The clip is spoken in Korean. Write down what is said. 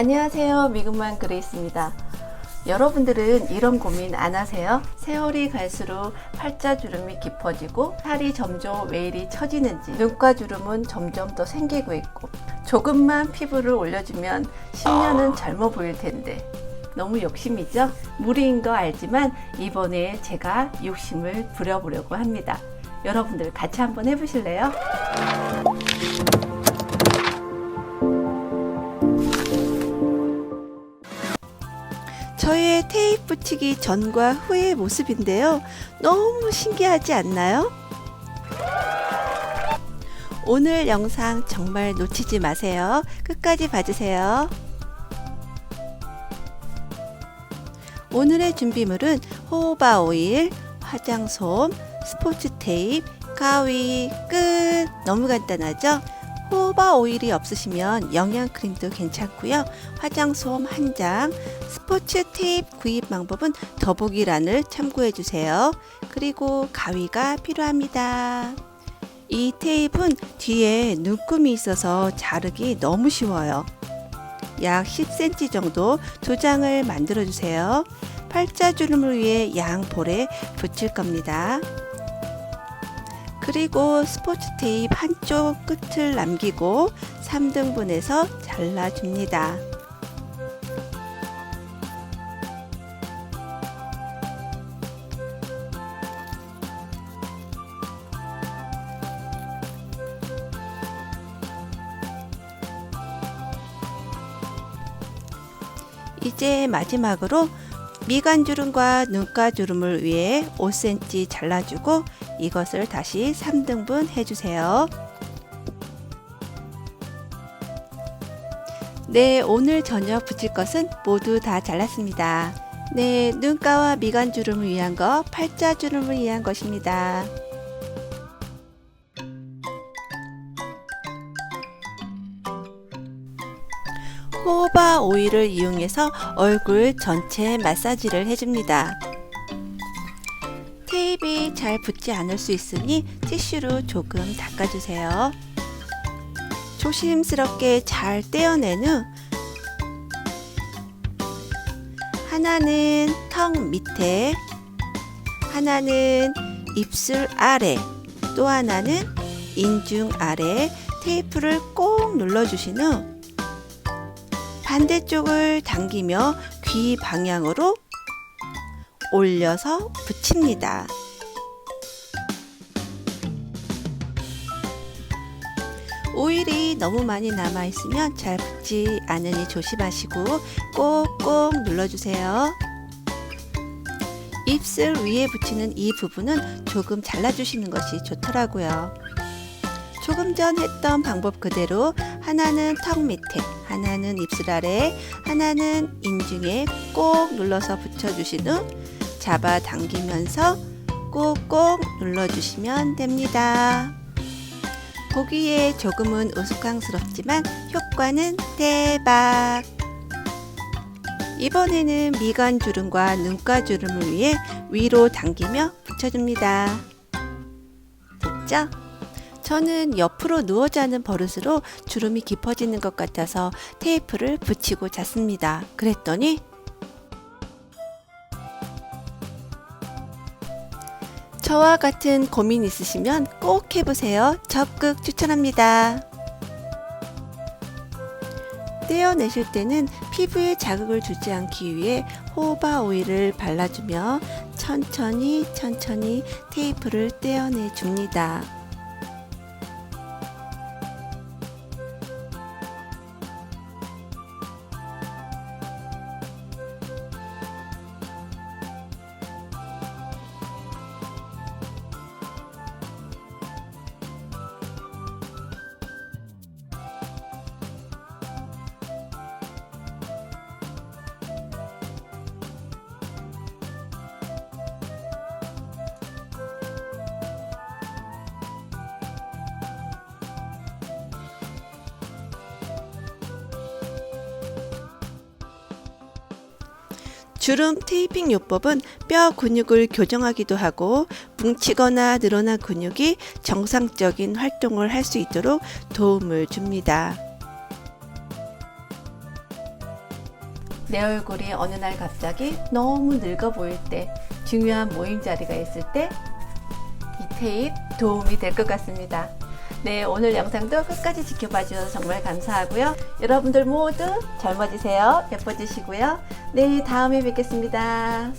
안녕하세요. 미국만 그레이스입니다. 여러분들은 이런 고민 안 하세요? 세월이 갈수록 팔자주름이 깊어지고 살이 점점 왜 이리 처지는지 눈가 주름은 점점 더 생기고 있고 조금만 피부를 올려주면 10년은 젊어 보일 텐데 너무 욕심이죠? 무리인 거 알지만 이번에 제가 욕심을 부려보려고 합니다. 여러분들 같이 한번 해보실래요? 저의 테이프 붙이기 전과 후의 모습인데요. 너무 신기하지 않나요? 오늘 영상 정말 놓치지 마세요. 끝까지 봐주세요. 오늘의 준비물은 호호바 오일, 화장솜, 스포츠 테이프, 가위, 끝. 너무 간단하죠? 호호바 오일이 없으시면 영양크림도 괜찮고요. 화장솜 한 장, 스포츠 테이프 구입 방법은 더보기란을 참고해 주세요. 그리고 가위가 필요합니다. 이 테이프는 뒤에 눈금이 있어서 자르기 너무 쉬워요. 약 10cm 정도 두 장을 만들어 주세요. 팔자주름을 위해 양 볼에 붙일 겁니다. 그리고 스포츠 테이프 한쪽 끝을 남기고 3등분해서 잘라줍니다. 이제 마지막으로 미간 주름과 눈가 주름을 위해 5cm 잘라주고 이것을 다시 3등분 해주세요. 네, 오늘 저녁 붙일 것은 모두 다 잘랐습니다. 네, 눈가와 미간 주름을 위한 거, 팔자 주름을 위한 것입니다. 호바 오일을 이용해서 얼굴 전체 마사지를 해줍니다. 테이프이 잘 붙지 않을 수 있으니 티슈로 조금 닦아주세요. 조심스럽게 잘 떼어낸 후 하나는 턱 밑에 하나는 입술 아래 또 하나는 인중 아래 테이프를 꼭 눌러주신 후 반대쪽을 당기며 귀 방향으로 올려서 붙입니다. 오일이 너무 많이 남아 있으면 잘 붙지 않으니 조심하시고 꼭꼭 눌러주세요. 입술 위에 붙이는 이 부분은 조금 잘라주시는 것이 좋더라고요. 조금 전 했던 방법 그대로 하나는 턱 밑에, 하나는 입술 아래, 하나는 인중에 꼭 눌러서 붙여주신 후 잡아 당기면서 꾹꾹 눌러주시면 됩니다. 보기에 조금은 우스꽝스럽지만 효과는 대박! 이번에는 미간 주름과 눈가 주름을 위해 위로 당기며 붙여줍니다. 됐죠? 저는 옆으로 누워 자는 버릇으로 주름이 깊어지는 것 같아서 테이프를 붙이고 잤습니다. 그랬더니 저와 같은 고민 있으시면 꼭 해보세요. 적극 추천합니다. 떼어내실 때는 피부에 자극을 주지 않기 위해 호바 오일을 발라주며 천천히 천천히 테이프를 떼어내 줍니다. 주름 테이핑 요법은 뼈 근육을 교정하기도 하고 뭉치거나 늘어난 근육이 정상적인 활동을 할 수 있도록 도움을 줍니다. 내 얼굴이 어느 날 갑자기 너무 늙어 보일 때, 중요한 모임 자리가 있을 때, 이 테이프 도움이 될 것 같습니다. 네, 오늘 영상도 끝까지 지켜봐 주셔서 정말 감사하고요. 여러분들 모두 젊어지세요. 예뻐지시고요. 네, 다음에 뵙겠습니다.